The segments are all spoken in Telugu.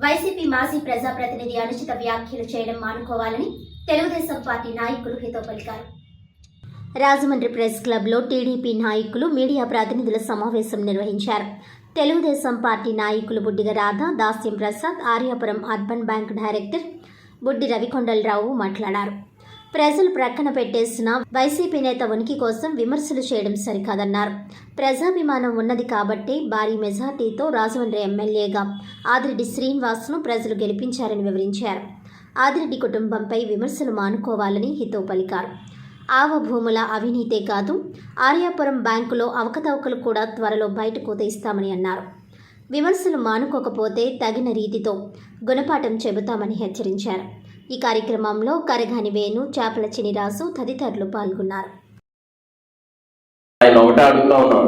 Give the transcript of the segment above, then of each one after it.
వైసీపీ మాజీ ప్రజాప్రతినిధి అనుచిత వ్యాఖ్యలు చేయడం మానుకోవాలని తెలుగుదేశం పార్టీ నాయకులు హితో పలికారు. రాజమండ్రి ప్రెస్ క్లబ్లో టీడీపీ నాయకులు మీడియా ప్రతినిధుల సమావేశం నిర్వహించారు. తెలుగుదేశం పార్టీ నాయకులు Buddiga Radha Dasyam Prasad Aryapuram urban bank director Buddi Ravi Kondala Rao మాట్లాడారు. ప్రజలు ప్రక్కన పెట్టేసిన వైసీపీ నేత ఉనికి కోసం విమర్శలు చేయడం సరికాదన్నారు. ప్రజాభిమానం ఉన్నది కాబట్టి భారీ మెజార్టీతో రాజమండ్రి ఎమ్మెల్యేగా ఆదిరెడ్డి శ్రీనివాస్ను ప్రజలు గెలిపించారని వివరించారు. ఆదిరెడ్డి కుటుంబంపై విమర్శలు మానుకోవాలని హితో పలికారు. ఆవ భూముల అవినీతే కాదు ఆర్యాపురం బ్యాంకులో అవకతవకలు కూడా త్వరలో బయటకు తీస్తామని అన్నారు. విమర్శలు మానుకోకపోతే తగిన రీతితో గుణపాఠం చెబుతామని హెచ్చరించారు. ఈ కార్యక్రమంలో కరగాని వేణు చేపల చినిరాసు తదితరులు పాల్గొన్నారు. ఆయన ఒకటే అడుగుతా ఉన్నాం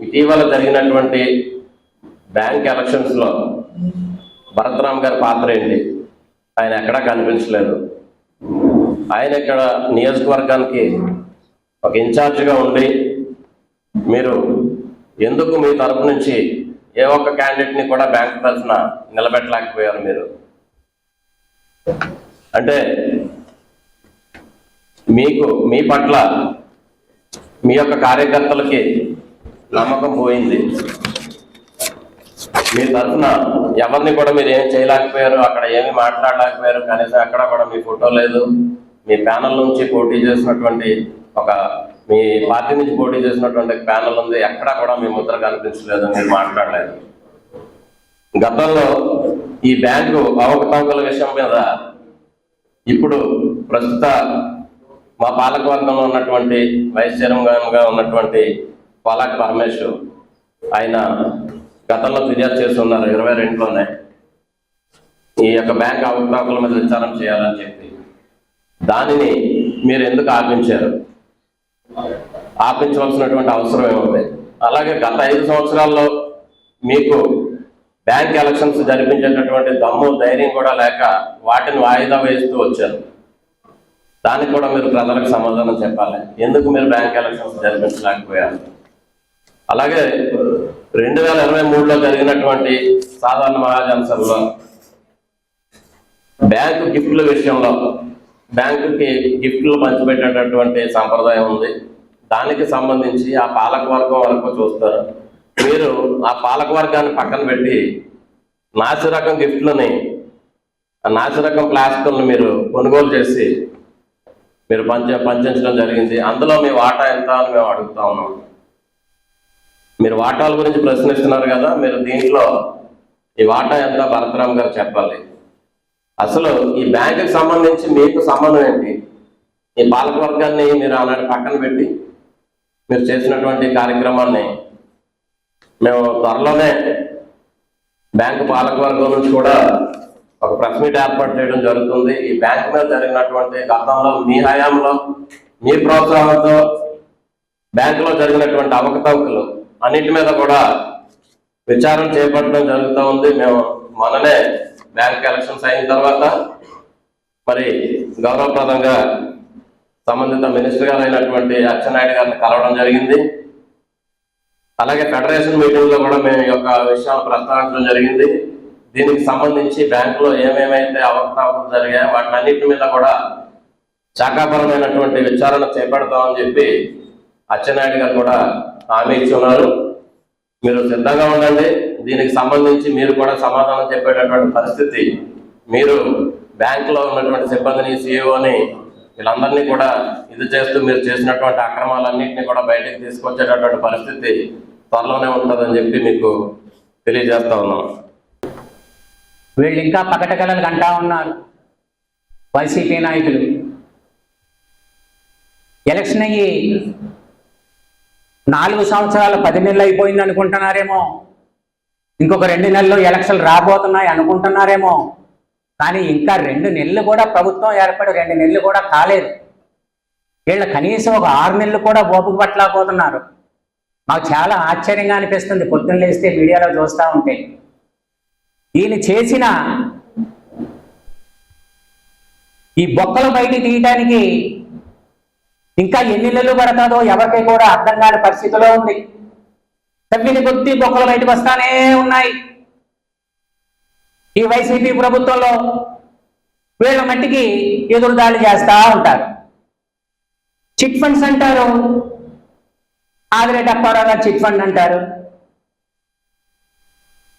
ఇటీవల జరిగినటువంటి బ్యాంక్ ఎలక్షన్స్లో భరతరామ్ గారి పాత్ర ఏంటి? ఆయన ఎక్కడా కనిపించలేదు. ఆయన ఇక్కడ నియోజకవర్గానికి ఒక ఇన్ఛార్జిగా ఉండి మీరు ఎందుకు మీ తరపు నుంచి ఏ ఒక్క క్యాండిడేట్ని కూడా బ్యాంక్ తరఫున నిలబెట్టలేకపోయారు మీరు? అంటే మీకు మీ పట్ల మీ యొక్క కార్యకర్తలకి నమ్మకం పోయింది. మీ తరఫున ఎవరిని కూడా మీరు ఏం చేయలేకపోయారు అక్కడ ఏమి మాట్లాడలేకపోయారు కనీసం అక్కడ కూడా మీ ఫోటో లేదు. మీ ప్యానల్ నుంచి పోటీ చేసినటువంటి ఒక మీ పార్టీ నుంచి పోటీ చేసినటువంటి ప్యానల్ ఉంది ఎక్కడా కూడా మీ ముద్ర కనిపించలేదు మీరు మాట్లాడలేదు. గతంలో ఈ బ్యాంకు అవకతవకల విషయం మీద ఇప్పుడు ప్రస్తుత మా పాలకవర్గంలో ఉన్నటువంటి వైస్ చైర్మన్గా ఉన్నటువంటి పాలక పరమేశ్వర్ ఆయన గతంలో ఫిర్యాదు చేస్తున్నారు ఇరవై రెండులోనే. ఈ యొక్క బ్యాంక్ అవకతవకల మీద విచారణ చేయాలని చెప్పి. దానిని మీరు ఎందుకు ఆపించారు? ఆపించవలసినటువంటి అవసరం ఏముంది? అలాగే గత ఐదు సంవత్సరాల్లో మీకు బ్యాంక్ ఎలక్షన్స్ జరిపించేటటువంటి దమ్ము ధైర్యం కూడా లేక వాటిని వాయిదా వేస్తూ వచ్చారు. దానికి కూడా మీరు ప్రజలకు సమాధానం చెప్పాలి. ఎందుకు మీరు బ్యాంక్ ఎలక్షన్స్ జరిపించలేకపోయారు? అలాగే రెండు వేల ఇరవై మూడులో జరిగినటువంటి సాధారణ మహాజనసభలో బ్యాంకు గిఫ్ట్ల విషయంలో బ్యాంకుకి గిఫ్ట్లు పంచిపెట్టేటటువంటి సంప్రదాయం ఉంది. దానికి సంబంధించి ఆ పాలకవర్గం వరకు చూస్తారు. మీరు ఆ పాలకవర్గాన్ని పక్కన పెట్టి నాసిరకం గిఫ్ట్లని ఆ నాసి ప్లాస్టిక్లను మీరు కొనుగోలు చేసి మీరు పంచ పంచడం జరిగింది. అందులో మీ వాటా ఎంత అని మేము అడుగుతా ఉన్నాం. మీరు వాటాల గురించి ప్రశ్నిస్తున్నారు కదా మీరు దీంట్లో ఈ వాటా ఎంత భరతరామ్ గారు చెప్పాలి. అసలు ఈ బ్యాంకుకి సంబంధించి మీకు సంబంధం ఏంటి? ఈ పాలకవర్గాన్ని మీరు అలాంటి పక్కన పెట్టి మీరు చేసినటువంటి కార్యక్రమాన్ని మేము త్వరలోనే బ్యాంకు పాలకవర్గం నుంచి కూడా ఒక ప్రెస్ మీట్ ఏర్పాటు చేయడం జరుగుతుంది. ఈ బ్యాంక్ మీద జరిగినటువంటి గతంలో మీ హయాంలో మీ ప్రోత్సాహంతో బ్యాంకులో జరిగినటువంటి అవకతవకలు అన్నిటి మీద కూడా విచారణ చేపట్టడం జరుగుతూ ఉంది. మేము మొన్ననే బ్యాంక్ ఎలక్షన్స్ అయిన తర్వాత మరి గౌరవప్రదంగా సంబంధిత మినిస్టర్ గారు అయినటువంటి అచ్చెన్నాయుడు గారిని కలవడం జరిగింది. అలాగే ఫెడరేషన్ మీటింగ్లో కూడా మేము ఈ యొక్క విషయాలు ప్రస్తావించడం జరిగింది. దీనికి సంబంధించి బ్యాంకులో ఏమేమైతే అవకతవకలు జరిగాయో వాటన్నిటి మీద కూడా శాఖాపరమైనటువంటి విచారణ చేపడతామని చెప్పి అచ్చెన్నాయుడు గారు కూడా హామీ ఇచ్చి ఉన్నారు. మీరు సిద్ధంగా ఉండండి. దీనికి సంబంధించి మీరు కూడా సమాధానం చెప్పేటటువంటి పరిస్థితి. మీరు బ్యాంకులో ఉన్నటువంటి సిబ్బందిని సిఇఓని వీళ్ళందరినీ కూడా ఇది చేస్తూ మీరు చేసినటువంటి అక్రమాలన్నింటినీ కూడా బయటకు తీసుకొచ్చేటటువంటి పరిస్థితి త్వరలోనే ఉంటుందని చెప్పి మీకు తెలియజేస్తా ఉన్నాం. వీళ్ళు ఇంకా పకటకలలు కంటా ఉన్నారు. వైసీపీ నాయకులు. ఎలక్షన్ అయ్యి నాలుగు సంవత్సరాలు పది నెలలు అయిపోయింది అనుకుంటున్నారేమో ఇంకొక రెండు నెలలు ఎలక్షన్లు రాబోతున్నాయి అనుకుంటున్నారేమో కానీ ఇంకా రెండు నెలలు కూడా ప్రభుత్వం ఏర్పడి రెండు నెలలు కూడా కాలేదు. వీళ్ళు కనీసం ఒక ఆరు నెలలు కూడా ఓపుకు పట్టలేకపోతున్నారు. మాకు చాలా ఆశ్చర్యంగా అనిపిస్తుంది పొద్దున్న లేస్తే మీడియాలో చూస్తూ ఉంటే. ఈయన చేసిన ఈ బొక్కలు బయట తీయడానికి ఇంకా ఎన్ని నెలలు పడతాదో ఎవరికి కూడా అర్థం కాని పరిస్థితిలో ఉంది. తవ్విన కొద్ది బొక్కలు బయటకు వస్తానే ఉన్నాయి. ఈ వైసీపీ ప్రభుత్వంలో వీళ్ళ మట్టికి ఎదురుదాడి చేస్తా ఉంటారు. చిట్ ఫండ్స్ అంటారు. ఆదిరెడ్డి అప్పారావు గారు చిట్ ఫండ్ అంటారు.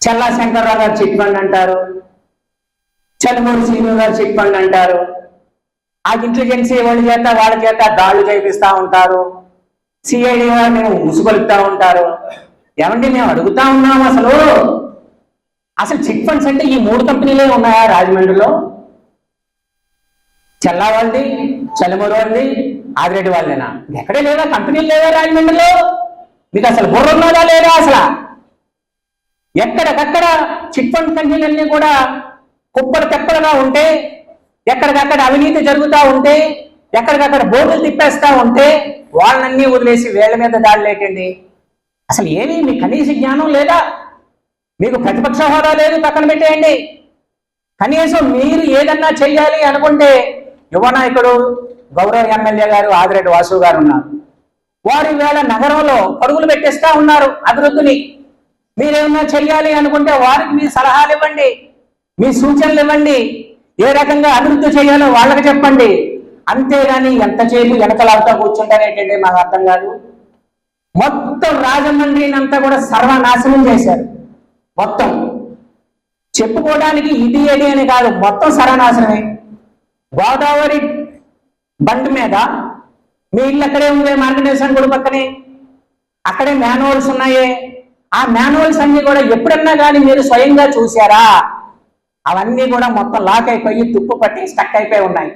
చల్లా శంకర్రావు గారు చిట్ ఫండ్ అంటారు. చలమూరి శ్రీను గారు చిట్ ఫండ్ అంటారు. ఆ ఇంటెలిజెన్సీ వాళ్ళ చేత వాళ్ళ చేత దాడులు చేపిస్తూ ఉంటారు. సిఐడి వారిని ఉసుగొలుపుతా ఉంటారు. ఏమంటే మేము అడుగుతా ఉన్నాం అసలు? అసలు చిట్ ఫండ్స్ అంటే ఈ మూడు కంపెనీలే ఉన్నాయా రాజమండ్రిలో? చెల్లా వాళ్ళది చలమూరు వాళ్ళది ఆదిరెడ్డి వాళ్ళదేనా ఎక్కడే లేదా? కంపెనీలు లేదా రాజమండ్రిలో? మీకు అసలు బుర్ర ఉన్నదా లేదా అసలు? ఎక్కడికక్కడ చిట్ ఫండ్ కంపెనీలన్నీ కూడా కుప్పలు తెప్పలుగా ఉంటే ఎక్కడికక్కడ అవినీతి జరుగుతూ ఉంటే ఎక్కడికక్కడ బోర్డులు తిప్పేస్తూ ఉంటే వాళ్ళన్నీ వదిలేసి వేళ్ళ మీద దాడులేటండి. అసలు ఏమీ మీ కనీస జ్ఞానం లేదా? మీకు ప్రతిపక్ష హోదా లేదు పక్కన పెట్టేయండి. కనీసం మీరు ఏదన్నా చెయ్యాలి అనుకుంటే యువ నాయకుడు గౌరవ ఎమ్మెల్యే గారు ఆదిరెడ్డి వాసు గారు ఉన్నారు. వారు ఈవేళ నగరంలో పరుగులు పెట్టేస్తా ఉన్నారు అభివృద్ధిని. మీరేమన్నా చెయ్యాలి అనుకుంటే వారికి మీ సలహాలు ఇవ్వండి మీ సూచనలు ఇవ్వండి. ఏ రకంగా అభివృద్ధి చేయాలో వాళ్ళకి చెప్పండి. అంతేగాని ఎంతసేపు వెనకలాగుతా కూర్చుంటారేంటండి మాకు అర్థం కాదు. మొత్తం రాజమండ్రిని అంతా కూడా సర్వనాశనం చేశారు. మొత్తం. చెప్పుకోవడానికి ఇది ఏది అని కాదు మొత్తం సర్వనాశనమే. గోదావరి బండ్ మీద మీ ఇల్లు అక్కడే ఉంది మార్గదర్శనం గుడి పక్కనే. అక్కడే మాన్యువల్స్ ఉన్నాయే. ఆ మాన్యువల్స్ అన్ని కూడా ఎప్పుడన్నా కానీ మీరు స్వయంగా చూసారా అవన్నీ కూడా మొత్తం లాక్ అయిపోయి తుప్పు పట్టి స్టక్ అయిపోయి ఉన్నాయి.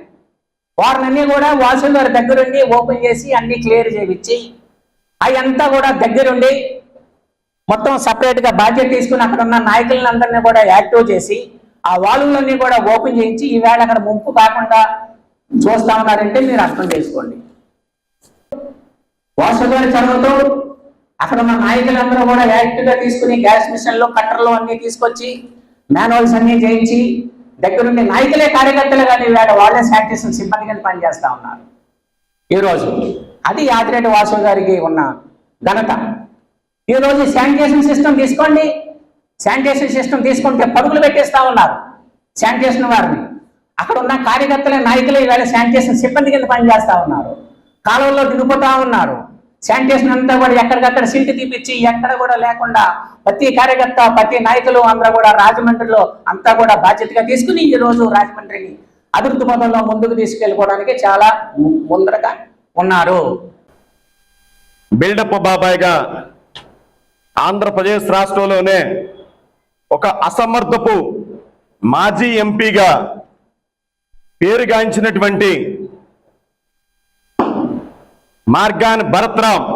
వారినన్నీ కూడా వాసు గారి దగ్గరుండి ఓపెన్ చేసి అన్ని క్లియర్ చేయించి అవి అంతా కూడా దగ్గరుండి మొత్తం సపరేట్గా బాధ్యత తీసుకుని అక్కడ ఉన్న నాయకులను అందరినీ కూడా యాక్టివ్ చేసి ఆ వాలులన్నీ కూడా ఓపెన్ చేయించి ఈవేళ అక్కడ ముంపు కాకుండా చూస్తా ఉన్నారంటే మీరు అర్థం చేసుకోండి. వాసుగారి చొరవతో అక్కడ ఉన్న నాయకులందరూ కూడా యాక్టివ్గా తీసుకుని గ్యాస్ మిషన్లు కట్టర్లు అన్నీ తీసుకొచ్చి మాన్యువల్స్ అన్నీ చేయించి దగ్గరుండి నాయకులే కార్యకర్తలు కానీ వేళ వాళ్ళే శానిటేషన్ సిబ్బంది కానీ పనిచేస్తూ ఉన్నారు. ఈ రోజు అది యాదిరెడ్డి వాసు గారికి ఉన్న ఘనత. ఈ రోజు శానిటేషన్ సిస్టమ్ తీసుకోండి. శానిటేషన్ సిస్టమ్ తీసుకుంటే పరుగులు పెట్టేస్తా ఉన్నారు శానిటేషన్ వారిని. అక్కడ ఉన్న కార్యకర్తల నాయకులు ఈవేళ శానిటేషన్ సిబ్బంది కింద పనిచేస్తూ ఉన్నారు. కాలువల్లో దిగిపోతా ఉన్నారు. శానిటేషన్ అంతా కూడా ఎక్కడికక్కడ సిల్ట్ తీపిచ్చి ఎక్కడ కూడా లేకుండా ప్రతి కార్యకర్త ప్రతి నాయకులు అందరూ కూడా రాజమండ్రిలో అంతా కూడా బాధ్యతగా తీసుకుని ఈ రోజు రాజమండ్రిని అభివృద్ధి పదంలో ముందుకు తీసుకెళ్ళిపోవడానికి చాలా ముందరగా ఉన్నారు. బిల్డప్ బాబాయ్గా ఆంధ్రప్రదేశ్ రాష్ట్రంలోనే ఒక అసమర్థపు మాజీ ఎంపీగా పేరుగాంచినటువంటి మార్గాన్ భరత్రామ్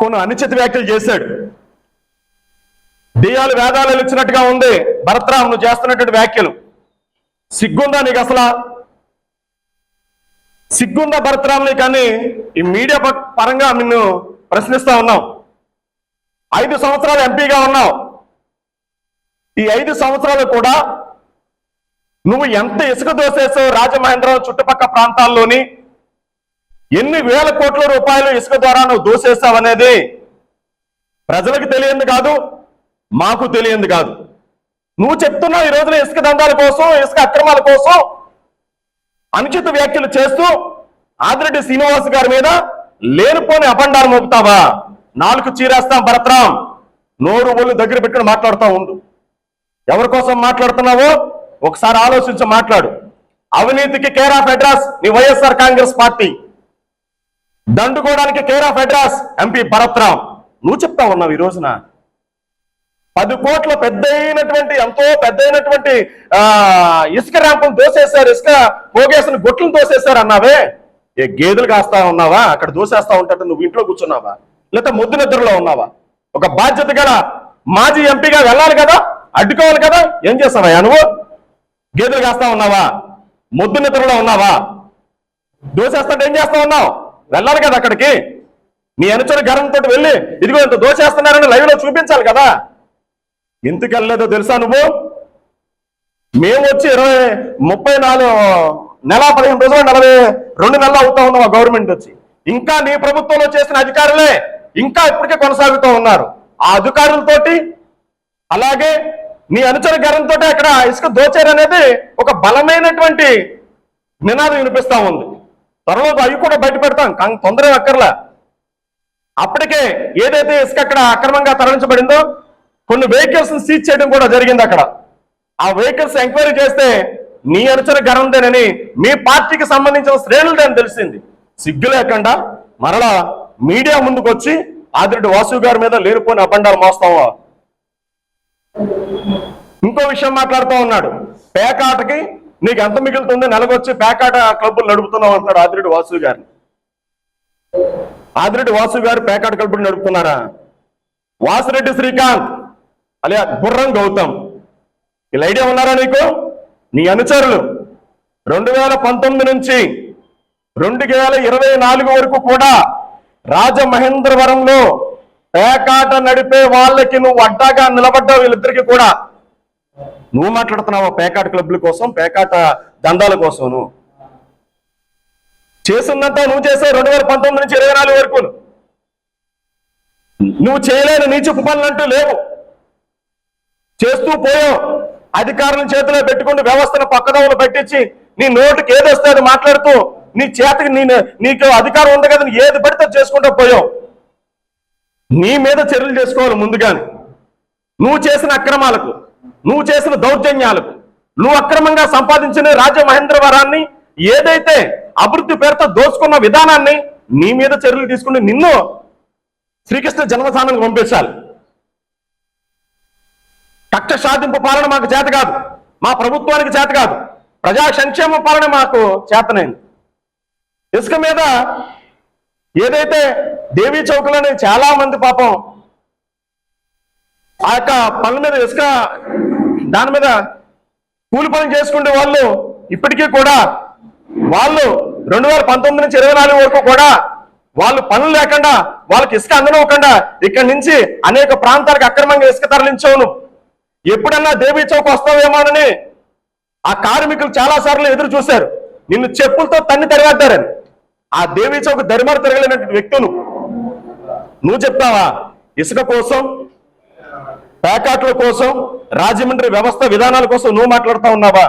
కొన్ని అనుచిత వ్యాఖ్యలు చేశాడు. దేయాలు వేదాలు ఇచ్చినట్టుగా ఉంది భరత్రామ్ నువ్వు చేస్తున్నటువంటి వ్యాఖ్యలు. సిగ్గుందా నీకు అసలు? సిగ్గుందా భరత్రామ్ని కానీ ఈ మీడియా పరంగా నిన్ను ప్రశ్నిస్తా ఉన్నాం. ఐదు సంవత్సరాలు ఎంపీగా ఉన్నావు. ఈ ఐదు సంవత్సరాలు కూడా నువ్వు ఎంత ఇసుక దోసేసావు రాజమహేంద్రరావు చుట్టుపక్కల ప్రాంతాల్లోని? ఎన్ని వేల కోట్ల రూపాయలు ఇసుక ద్వారా నువ్వు దోసేస్తావు అనేది ప్రజలకు తెలియంది కాదు మాకు తెలియంది కాదు. నువ్వు చెప్తున్నావు ఈ రోజున ఇసుక దందాల కోసం ఇసుక అక్రమాల కోసం అనుచిత వ్యాఖ్యలు చేస్తూ ఆదిరెడ్డి శ్రీనివాస్ గారి మీద లేనిపోని అపండాలు మోపుతావా? నాలుగు చీరేస్తాం భరత్రాం నోరు ఒళ్ళు దగ్గర పెట్టుకుని మాట్లాడుతూ ఉండు. ఎవరి కోసం మాట్లాడుతున్నావో ఒకసారి ఆలోచించి మాట్లాడు. అవినీతికి కేర్ ఆఫ్ అడ్రస్ నీ YSR Congress party. దండుకోవడానికి care of address MP Bharat Ram. నువ్వు చెప్తా ఉన్నావు ఈ రోజున. పది కోట్ల పెద్ద అయినటువంటి ఎంతో పెద్ద అయినటువంటి ఆ, ఇసుక ర్యాంపును దోసేశారు ఇసుక పోగేసిన గుట్లను దోసేశారు అన్నావే? ఏ గేదెలు కాస్తా ఉన్నావా? అక్కడ దోసేస్తా ఉంటాడు నువ్వు ఇంట్లో కూర్చున్నావా? లేకపోతే ముద్దు నిద్రలో ఉన్నావా? ఒక బాధ్యత గల మాజీ ఎంపీగా వెళ్ళాలి కదా? అడ్డుకోవాలి కదా? ఏం చేస్తావయ్యా నువ్వు? గేదెలు కాస్తా ఉన్నావా? ముద్దు నిద్రలో ఉన్నావా? దోసేస్తుంటే ఏం చేస్తా ఉన్నావు? వెళ్ళాలి కదా అక్కడికి. నీ అనుచర గర్వంతో వెళ్ళి ఇదిగో ఇంత దోచేస్తున్నారని లైవ్లో చూపించాలి కదా. ఎందుకు వెళ్ళలేదో తెలుసా నువ్వు? మేము వచ్చి ఇరవై ముప్పై నాలుగు నెల పదిహేను రోజులు నలభై రెండు నెలలు అవుతా ఉన్నావా గవర్నమెంట్ వచ్చి. ఇంకా నీ ప్రభుత్వంలో చేసిన అధికారులే. ఇంకా ఇప్పటికే కొనసాగుతూ ఉన్నారు. ఆ అధికారులతోటి అలాగే నీ అనుచర గరంతో అక్కడ ఇసుక దోచారనేది ఒక బలమైనటువంటి నినాదం వినిపిస్తా ఉంది. త్వరలో అవి కూడా బయట పెడతాం కానీ తొందరగా అక్కర్లా. అప్పటికే ఏదైతే ఇసుక అక్కడ అక్రమంగా తరలించబడిందో కొన్ని వెహికల్స్ సీజ్ చేయడం కూడా జరిగింది అక్కడ. ఆ వెహికల్స్ ఎంక్వైరీ చేస్తే నీ అనుచర గరందేనని మీ పార్టీకి సంబంధించిన శ్రేణులదని తెలిసింది. సిగ్గు లేకుండా మరలా మీడియా ముందుకు వచ్చి ఆదిరెడ్డి వాసు గారి మీద లేనిపోని అబండాలు మోస్తావా? ఇంకో విషయం మాట్లాడుతూ ఉన్నాడు. పేకాటకి నీకు ఎంత మిగులుతుంది? నెలకొచ్చి పేకాట క్లబ్బులు నడుపుతున్నావు అంటాడు ఆదిరెడ్డి వాసు గారిని. ఆదిరెడ్డి వాసు గారు పేకాట క్లబ్బులు నడుపుతున్నారా? వాసిరెడ్డి శ్రీకాంత్ అలియా గుర్రం గౌతమ్. వీళ్ళ ఐడియా ఉన్నారా నీకు? నీ అనుచరులు. రెండు వేల పంతొమ్మిది నుంచి రెండు వేల ఇరవై నాలుగు వరకు కూడా రాజమహేంద్రవరంలో పేకాట నడిపే వాళ్ళకి నువ్వు అడ్డాగా నిలబడ్డావు వీళ్ళిద్దరికి కూడా. నువ్వు మాట్లాడుతున్నావు పేకాట క్లబ్ల కోసం పేకాట దందాల కోసం నువ్వు చేసిందంతా నువ్వు చేసావు రెండు వేల పంతొమ్మిది నుంచి ఇరవై నాలుగు వరకు. నువ్వు చేయలేని నీచపు పనులు అంటూ లేవు. చేస్తూ పోయావు. అధికారుల చేతిలో పెట్టుకుని వ్యవస్థను పక్కదోవలు పెట్టించి నీ నోటికి ఏదొస్తే అది మాట్లాడుతూ నీ చేతికి నేను నీకు అధికారం ఉంది కదా ఏది పడితే చేసుకుంటూ పోయావు. నీ మీద చర్యలు చేసుకోవాలి ముందుగానే. నువ్వు చేసిన అక్రమాలకు నువ్వు చేసిన దౌర్జన్యాలకు నువ్వు అక్రమంగా సంపాదించిన రాజ మహేంద్రవరాన్ని ఏదైతే అభివృద్ధి పేరుతో దోచుకున్న విధానాన్ని నీ మీద చర్యలు తీసుకుని నిన్ను శ్రీకృష్ణ జన్మస్థానానికి పంపించాలి. కక్ష సాధింపు పాలన మాకు చేత కాదు. మా ప్రభుత్వానికి చేత కాదు. ప్రజా సంక్షేమ పాలన మాకు చేతనైంది. ఇసుక మీద ఏదైతే దేవీ చౌకలోనే చాలా మంది పాపం ఆ యొక్క పనుల మీద ఇసుక దాని మీద కూలి పని చేసుకునే వాళ్ళు ఇప్పటికీ కూడా వాళ్ళు రెండు వేల పంతొమ్మిది నుంచి ఇరవై నాలుగు వరకు కూడా వాళ్ళు పనులు లేకుండా వాళ్ళకి ఇసుక అందనివ్వకుండా ఇక్కడి నుంచి అనేక ప్రాంతాలకు అక్రమంగా ఇసుక తరలించవును ఎప్పుడన్నా దేవీ చౌక్ వస్తావేమోనని ఆ కార్మికులు చాలా సార్లు ఎదురు చూశారు. నిన్ను చెప్పులతో తన్ని తరివేద్దారని. ఆ దేవీ చౌక్ దరిమారు తిరగలేనటువంటి వ్యక్తులు. నువ్వు చెప్తావా? ఇసుక కోసం ప్యాకాట్ల కోసం రాజమండ్రి వ్యవస్థ విధానాల కోసం నువ్వు మాట్లాడుతా ఉన్నావా?